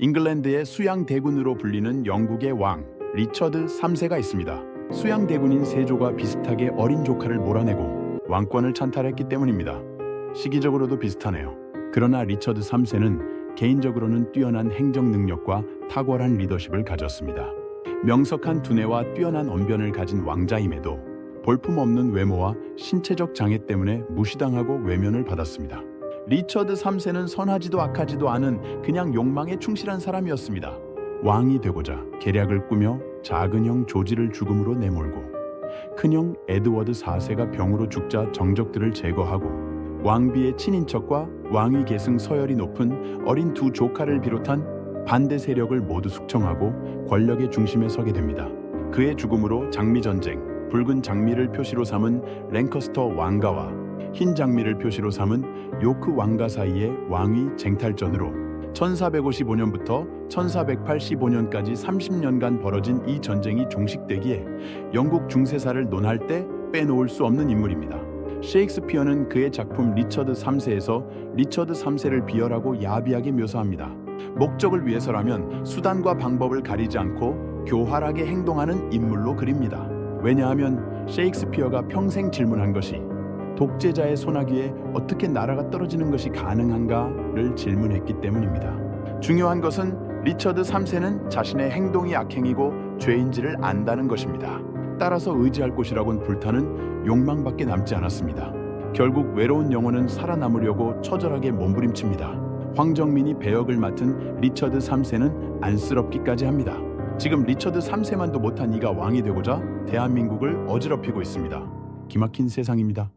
잉글랜드의 수양 대군으로 불리는 영국의 왕 리처드 3세가 있습니다. 수양 대군인 세조가 비슷하게 어린 조카를 몰아내고 왕권을 찬탈했기 때문입니다. 시기적으로도 비슷하네요. 그러나 리처드 3세는 개인적으로는 뛰어난 행정 능력과 탁월한 리더십을 가졌습니다. 명석한 두뇌와 뛰어난 언변을 가진 왕자임에도 볼품없는 외모와 신체적 장애 때문에 무시당하고 외면을 받았습니다. 리처드 3세는 선하지도 악하지도 않은 그냥 욕망에 충실한 사람이었습니다. 왕이 되고자 계략을 꾸며 작은 형 조지를 죽음으로 내몰고 큰형 에드워드 4세가 병으로 죽자 정적들을 제거하고 왕비의 친인척과 왕위 계승 서열이 높은 어린 두 조카를 비롯한 반대 세력을 모두 숙청하고 권력의 중심에 서게 됩니다. 그의 죽음으로 장미 전쟁, 붉은 장미를 표시로 삼은 랭커스터 왕가와 흰 장미를 표시로 삼은 요크 왕가 사이의 왕위 쟁탈전으로 1455년부터 1485년까지 30년간 벌어진 이 전쟁이 종식되기에 영국 중세사를 논할 때 빼놓을 수 없는 인물입니다. 셰익스피어는 그의 작품 리처드 3세에서 리처드 3세를 비열하고 야비하게 묘사합니다. 목적을 위해서라면 수단과 방법을 가리지 않고 교활하게 행동하는 인물로 그립니다. 왜냐하면 셰익스피어가 평생 질문한 것이 독재자의 손아귀에 어떻게 나라가 떨어지는 것이 가능한가를 질문했기 때문입니다. 중요한 것은 리처드 3세는 자신의 행동이 악행이고 죄인지를 안다는 것입니다. 따라서 의지할 곳이라곤 불타는 욕망밖에 남지 않았습니다. 결국 외로운 영혼은 살아남으려고 처절하게 몸부림칩니다. 황정민이 배역을 맡은 리처드 3세는 안쓰럽기까지 합니다. 지금 리처드 3세만도 못한 이가 왕이 되고자 대한민국을 어지럽히고 있습니다. 기막힌 세상입니다.